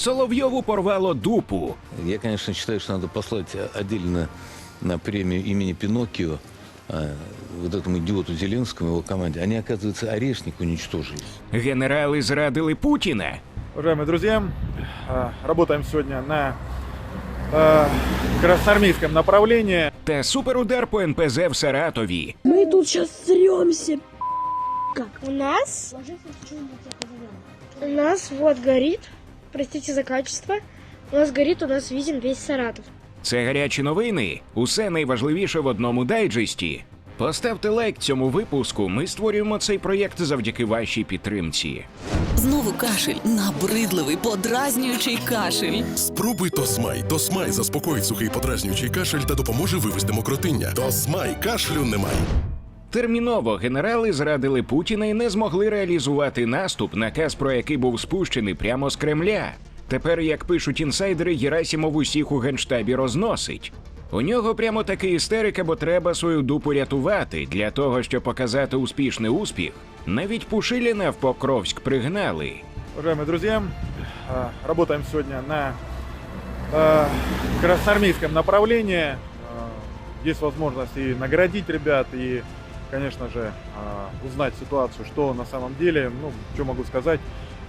Соловйову порвало дупу. Я, конечно, считаю, что надо послать отдельно на премию имени Пиноккио а, вот этому идиоту Зеленскому и его команде. Они, оказывается, орешник уничтожили. Генерали зрадили Путіна. Уважаемые друзья, э, работаем сегодня на э, красноармейском направлении. Та суперудар по НПЗ в Саратові. Мы тут сейчас сремся. Как? У нас, у нас вот горит, простите за качество, у нас горит, у нас виден весь Саратов. Це гарячі новини. Усе найважливіше в одному дайджесті. Поставте лайк цьому випуску. Ми створюємо цей проєкт завдяки вашій підтримці. Знову кашель, набридливий, подразнюючий кашель. Спробуй Тосмай. Тосмай заспокоїть сухий подразнюючий кашель та допоможе вивести мокротиння. Тосмай кашлю немає. Терміново генерали зрадили Путіна і не змогли реалізувати наступ, наказ про який був спущений прямо з Кремля. Тепер, як пишуть інсайдери, Герасімов усіх у генштабі розносить. У нього прямо такий істерика, бо треба свою дупу рятувати. Для того, щоб показати успішний успіх, навіть Пушиліна в Покровськ пригнали. Уважаемые друзья, э, работаем сегодня на э, красноармейском направлении. Э, Есть возможность и наградить ребят, и, конечно же, э, узнать ситуацию, что на самом деле. Ну, что могу сказать.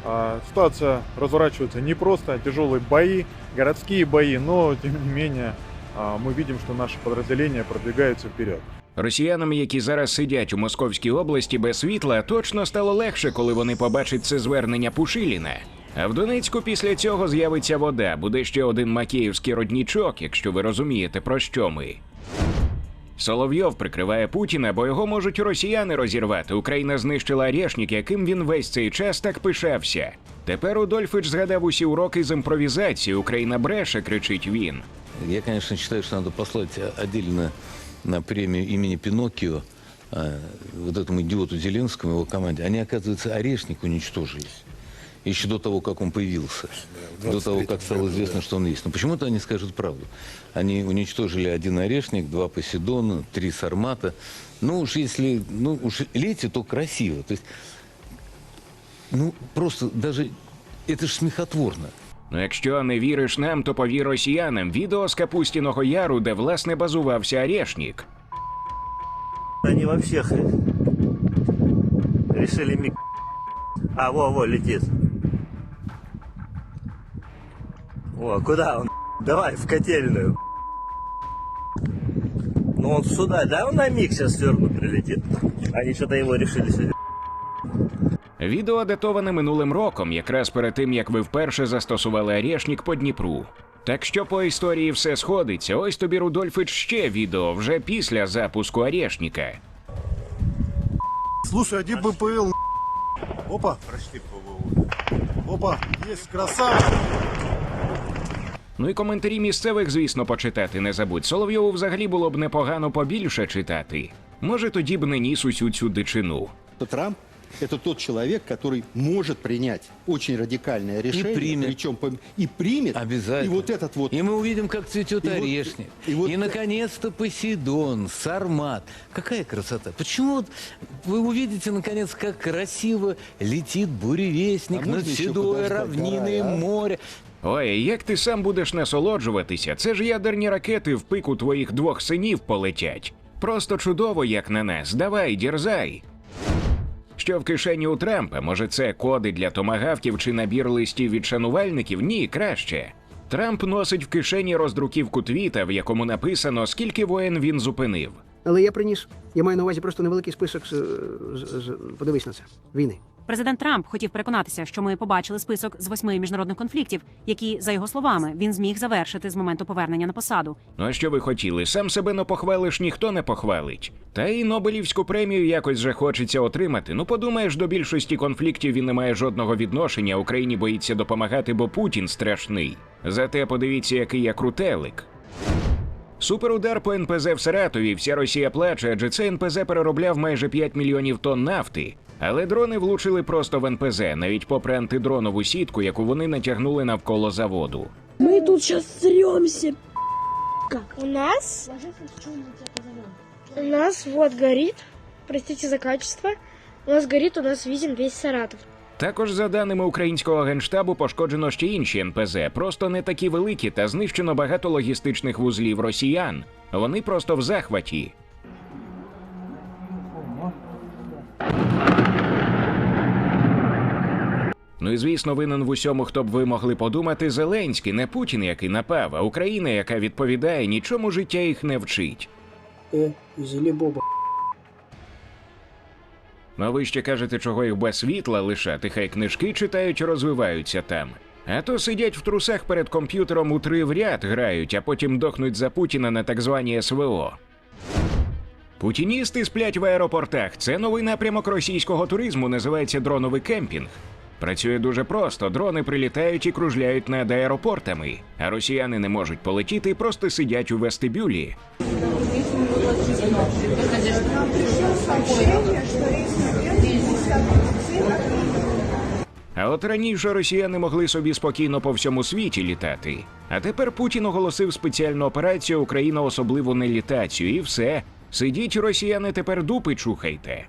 Э, Ситуация разворачивается непросто, тяжелые бои, городские бои, но, тем не менее, э, мы видим, что наши подразделения продвигаются вперед. Росіянам, які зараз сидять у Московській області без світла, точно стало легше, коли вони побачать це звернення Пушиліна. А в Донецьку після цього з'явиться вода, буде ще один макіївський роднічок, якщо ви розумієте про що ми. Соловйов прикриває Путіна, бо його можуть росіяни розірвати. Україна знищила Арєшнік, яким він весь цей час так пишався. Тепер Удольфич згадав усі уроки з імпровізації. Україна бреше, кричить він. Я, конечно, считаю, что надо послать отдельно на премию имени Пиноккио а, вот этому идиоту Зеленскому его команде. Они, оказывается, орешник уничтожили. Еще до того, как он появился. до того, как стало известно, что он есть. Но почему-то они скажут правду. Они уничтожили один орешник, два Посейдона, три Сармата. Ну уж если, ну уж лейте, то красиво. То есть, ну просто даже, это ж смехотворно. Ну, якщо не віриш нам, то повір росіянам. Відео з Капустіного Яру, де власне базувався Арешнік. Они вообще хрен. решили миг. А, во, во, летит. О, куда он? Давай, в котельную. Ну он сюда, да, он на миг сейчас сверху прилетит. Они что-то его решили сегодня. Відео датоване минулим роком, якраз перед тим як ви вперше застосували Арешнік по Дніпру. Так що по історії все сходиться. Ось тобі Рудольфич ще відео вже після запуску Арешніка. Слушай, один БПЛ. Опа. Прошли Опа, есть красавчик. Ну і коментарі місцевих, звісно, почитати не забудь. Соловйову взагалі було б непогано побільше читати. Може, тоді б не ніс усю цю дичину. Трамп – это тот человек, который может принять очень радикальное решение, примет. причем пом- и примет. Обязательно. И вот этот вот. И мы увидим, как цветет И вот- орешник. и И, вот- наконец-то Посейдон, Сармат. Какая красота. Почему вот вы увидите, наконец, как красиво летит буревестник А над можно еще седой подождать, равниной давай, а? моря. Ой, як ти сам будеш насолоджуватися? Це ж ядерні ракети в пику твоїх двох синів полетять. Просто чудово, як на нас. Давай, дірзай. Що в кишені у Трампа? Може, це коди для томагавків чи набір листів від шанувальників? Ні, краще. Трамп носить в кишені роздруківку твіта, в якому написано, скільки воєн він зупинив. Але я приніс. Я маю на увазі просто невеликий список. з- з- з- Подивись на це. Війни. Президент Трамп хотів переконатися, що ми побачили список з восьми міжнародних конфліктів, які, за його словами, він зміг завершити з моменту повернення на посаду. Ну а що ви хотіли? Сам себе не похвалиш, ніхто не похвалить. Та і Нобелівську премію якось же хочеться отримати. Ну подумаєш, до більшості конфліктів він не має жодного відношення. Україні боїться допомагати, бо Путін страшний. Зате подивіться, який я крутелик. Суперудар по НПЗ в Саратові. Вся Росія плаче, адже це НПЗ переробляв майже 5 мільйонів тонн нафти. Але дрони влучили просто в НПЗ, навіть попри антидронову сітку, яку вони натягнули навколо заводу. Мы тут сейчас сремся. У нас, у нас вот горит, простите за качество, у нас горит, у нас виден весь Саратов. Також, за даними українського генштабу, пошкоджено ще інші НПЗ, просто не такі великі, та знищено багато логістичних вузлів росіян. Вони просто в захваті. Ну і звісно, винен в усьому, хто б ви могли подумати, Зеленський, не Путін, який напав, а Україна, яка відповідає, нічому життя їх не вчить. Э, зеле боба. Ну ви ще кажете, чого їх без світла лишати, хай книжки читають, розвиваються там. А то сидять в трусах перед комп'ютером у три в ряд грають, а потім дохнуть за Путіна на так звані СВО. Путіністи сплять в аеропортах. Це новий напрямок російського туризму, називається дроновий кемпінг. Працює дуже просто: дрони прилітають і кружляють над аеропортами, а росіяни не можуть полетіти просто сидять у вестибюлі. А от раніше росіяни могли собі спокійно по всьому світі літати. А тепер Путін оголосив спеціальну операцію Україна особливу нелітацію, і все. Сидіть, росіяни, тепер дупи чухайте.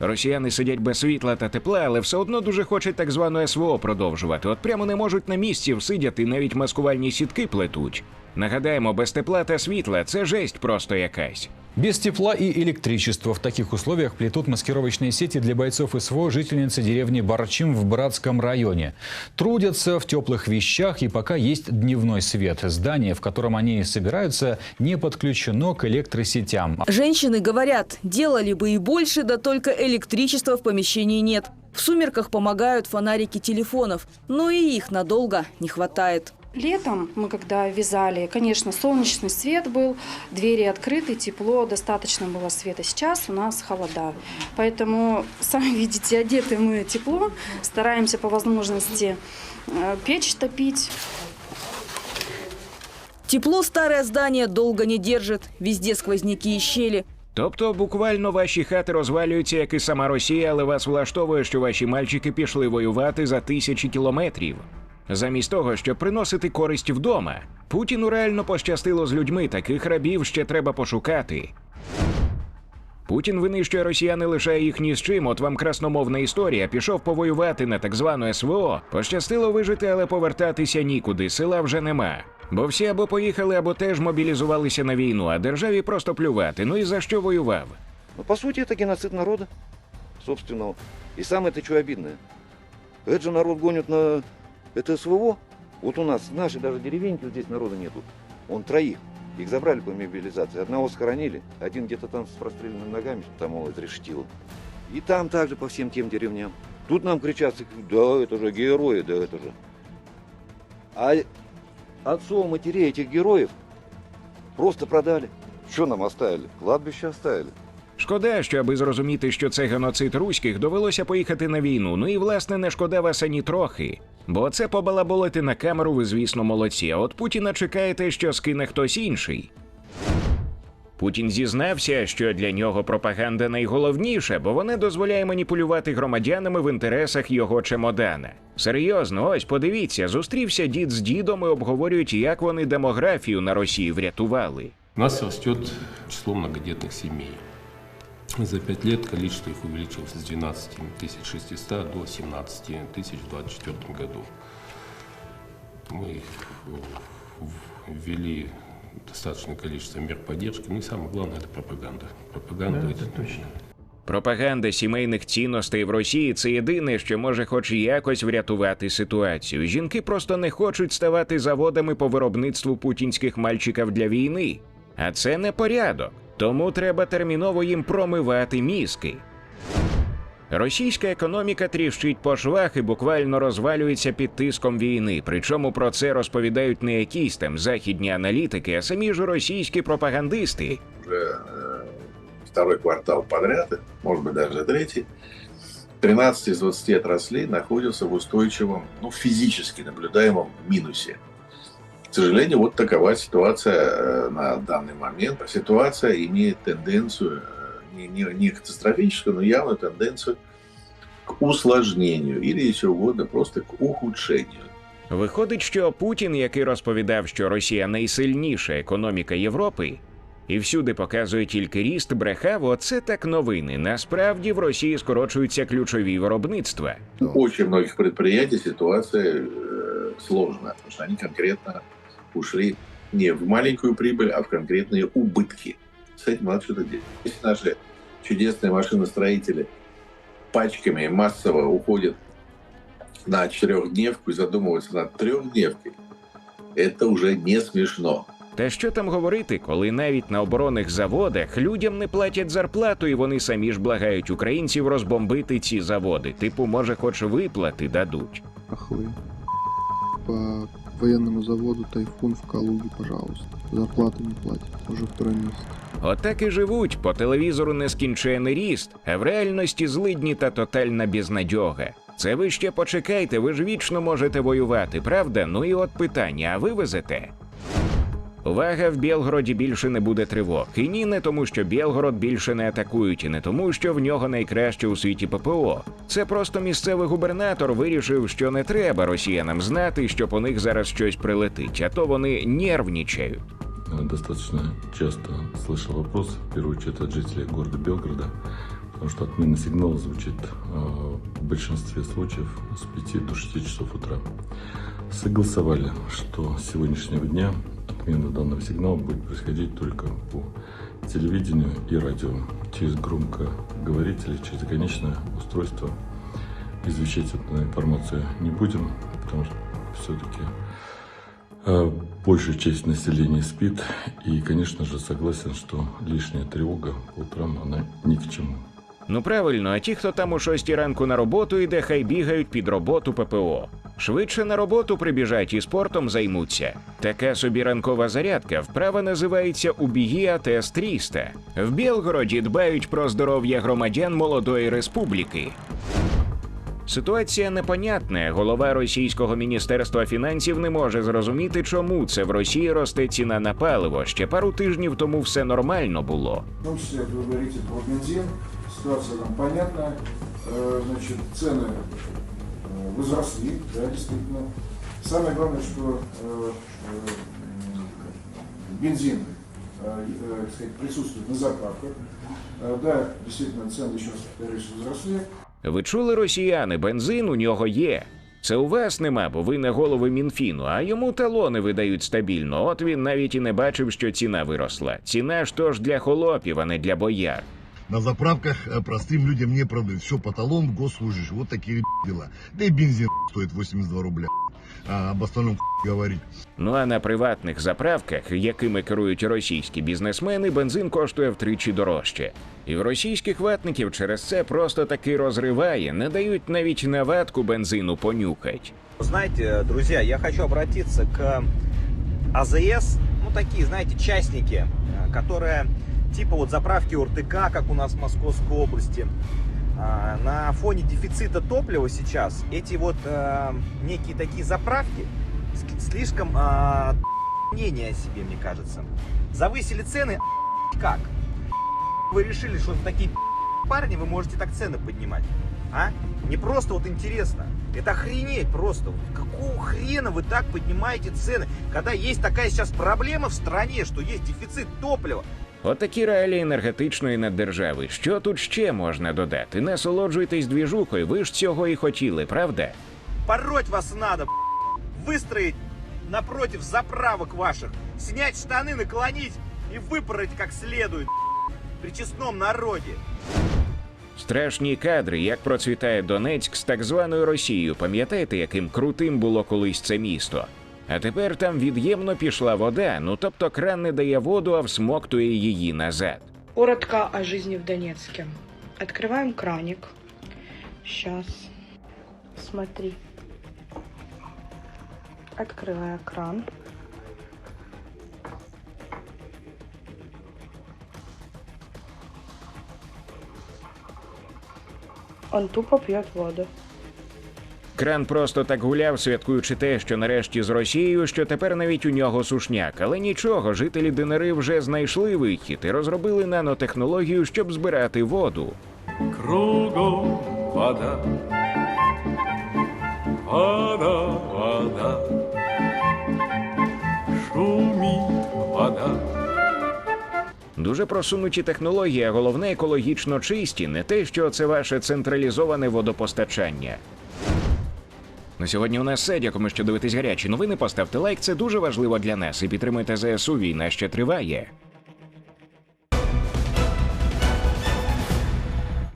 Росіяни сидять без світла та тепла, але все одно дуже хочуть так звану СВО продовжувати. От прямо не можуть на місці всидяти, навіть маскувальні сітки плетуть. Нагадаємо, без тепла та світла це жесть просто якась. Без тепла и электричества в таких условиях плетут маскировочные сети для бойцов СВО жительницы деревни Барчим в Братском районе. Трудятся в теплых вещах и пока есть дневной свет. Здание, в котором они собираются, не подключено к электросетям. Женщины говорят, делали бы и больше, да только электричества в помещении нет. В сумерках помогают фонарики телефонов, но и их надолго не хватает. Летом мы когда вязали, конечно, солнечный свет был, двери открыты, тепло, достаточно было света. Сейчас у нас холода. Поэтому, сами видите, одеты мы тепло, стараемся по возможности э, печь топить. Тепло старое здание долго не держит, везде сквозняки и щели. Тобто буквально ваші хати розвалюються, як і сама Росія, але вас влаштовує, що ваші мальчики пішли воювати за тисячі кілометрів. Замість того, щоб приносити користь вдома, Путіну реально пощастило з людьми, таких рабів ще треба пошукати. Путін винищує росіян і лишає їх ні з чим. От вам красномовна історія. Пішов повоювати на так звану СВО. Пощастило вижити, але повертатися нікуди. Села вже нема. Бо всі або поїхали, або теж мобілізувалися на війну, а державі просто плювати. Ну і за що воював? Ну, по сути, это геноцид народа собственного. И самое это что обидное. Это же народ гонит на это СВО. Вот у нас, в нашей даже деревеньки, вот здесь народа нету. Он троих. Их забрали по мобилизации. Одного схоронили, один где-то там с простреленными ногами, там его изрештило. И там также по всем тем деревням. Тут нам кричат, да, это же герои, да, это же. А отцов, матерей этих героев просто продали. Что нам оставили? Кладбище оставили. Шкода, що аби зрозуміти, що це геноцид руських, довелося поїхати на війну. Ну і власне не шкода вас ані трохи. Бо це побалаболити на камеру, ви звісно молодці. А от Путіна чекаєте, що скине хтось інший. Путін зізнався, що для нього пропаганда найголовніша, бо вона дозволяє маніпулювати громадянами в інтересах його чемодана. Серйозно, ось подивіться, зустрівся дід з дідом і обговорюють, як вони демографію на Росії врятували. У нас растет число многодетных семей. За пять лет количество их увеличилось с 12 600 до 17 тысяч в 2024 году. Мы в- ввели достаточное количество мер поддержки. Ну и самое главное, это пропаганда. Пропаганда это точно. Пропаганда сімейних цінностей в Росії це єдине, що може хоч якось врятувати ситуацію. Жінки просто не хочуть ставати заводами по виробництву путінських мальчиків для війни. А це не порядок. Тому треба терміново їм промивати мізки. Російська економіка тріщить по швах і буквально розвалюється під тиском війни. Причому про це розповідають не якісь там західні аналітики, а самі ж російські пропагандисти. уже э, второй квартал подряд, может быть даже третий, 13 из 20 отраслей находятся в устойчивом, ну, физически наблюдаемом минусе. К сожалению, вот такова ситуация э, на данный момент. Ситуация имеет тенденцию, э, не, не, не катастрофическую, но явную тенденцию к усложнению или, если угодно, просто к ухудшению. Виходить, що Путін, який розповідав, що Росія найсильніша економіка Європи, І всюди показує тільки ріст, брехав, оце так новини. Насправді в Росії скорочуються ключові виробництва. У очень многих предприятий ситуация э, сложная, потому что они конкретно ушли не в маленькую прибыль, а в конкретные убытки. С этим надо что-то делать. Если наши чудесные машиностроители пачками массово уходят на четырехдневку и задумываются над трехдневкой, это уже не смешно. Та що там говорити, коли навіть на оборонних заводах людям не платять зарплату, і вони самі ж благають українців розбомбити ці заводи. Типу, може, хоч виплати дадуть. Ахвы. По военному заводу Тайфун в Калугі, пожалуйста. Зарплати не платять, уже второй месяц. Отак і живуть по телевізору нескінчений ріст, а в реальності злидні та тотальна безнадьога. Це ви ще почекайте, ви ж вічно можете воювати, правда? Ну і от питання: а ви везете? Увага, в Білгороді більше не буде тривог. І ні, не тому, що Білгород більше не атакують, і не тому, що в нього найкраще у світі ППО. Це просто місцевий губернатор вирішив, що не треба росіянам знати, що по них зараз щось прилетить, а то вони нервничають. Достаточно часто слышал вопрос, в первую очередь от жителей города Белгорода, потому что отмена сигнала звучит э, в большинстве случаев с 5 до 6 часов утра. Согласовали, что с сегодняшнего дня отмена данного сигнала будет происходить только по телевидению и радио, через громкоговорители, через конечное устройство. Извещать эту информацию не будем, потому что все-таки Э, Большая часть населения спит, и, конечно же, согласен, что лишняя тревога по утрам, она ни к чему. Ну правильно, а ті, хто там у шостій ранку на роботу йде, хай бігають під роботу ППО. Швидше на роботу прибіжать і спортом займуться. Така собі ранкова зарядка вправа називається у бігі АТС 300 В Білгороді дбають про здоров'я громадян молодої республіки. Ситуація непонятна. Голова російського міністерства фінансів не може зрозуміти, чому це в Росії росте ціна на паливо. Ще пару тижнів тому все нормально було. В том числе, вы говорите про бензин, ситуация там понятна, Э, значит, цены э, возросли, да, действительно. Самое главное, что э, э, бензин э, э, так сказать, присутствует на заправках. Э, Да, действительно, цены еще раз повторюсь, возросли. Ви чули росіяни, бензин у нього є. Це у вас нема, бо ви не голови Мінфіну, а йому талони видають стабільно. От він навіть і не бачив, що ціна виросла. Ціна ж то ж для холопів, а не для бояр. На заправках э, простым людям не продают. Все по талону госслужащих. Вот такие дела. Да и бензин стоит 82 рубля. А об остальном говорить. Ну а на приватних заправках, якими керують російські бізнесмени, бензин коштує втричі дорожче. І в російських ватників через це просто таки розриває, не дають навіть на ватку бензину понюхать. Знаете, друзья, я хочу обратиться к АЗС, ну такие, знаете, частники, э, которые типа вот заправки УРТК, как у нас в Московской области. А, На фоне дефицита топлива сейчас эти вот э, некие такие заправки слишком э, мнение о себе, мне кажется. Завысили цены как? Вы решили, что такие парни вы можете так цены поднимать? А? Не просто вот интересно. Это охренеть просто. Какого хрена вы так поднимаете цены, когда есть такая сейчас проблема в стране, что есть дефицит топлива? Отакі реалії енергетичної наддержави. Що тут ще можна додати? Насолоджуйтесь двіжухою, ви ж цього і хотіли, правда? Пороть вас надо, выстроить напротив заправок ваших, снять штаны, наклонить и выпороть как следует при честном народе. Страшні кадри, як процвітає Донецьк з так званою Росією. Пам'ятаєте, яким крутим було колись це місто? А тепер там від'ємно пішла вода. Ну тобто кран не дає воду, а всмоктує її назад. Коротко о жизни в Донецке. Открываем краник. Сейчас. Смотри. Открывая кран. Он тупо пьет воду. Кран просто так гуляв, святкуючи те, що нарешті з Росією, що тепер навіть у нього сушняк. Але нічого, жителі ДНР вже знайшли вихід і розробили нанотехнологію, щоб збирати воду. Кругом вода, вода, вода, шумит вода. Дуже просунуті технології, а головне екологічно чисті, не те, що це ваше централізоване водопостачання. На сьогодні у нас все. Дякуємо, що дивитесь гарячі новини. Поставте лайк, це дуже важливо для нас. І підтримуйте ЗСУ. Війна ще триває.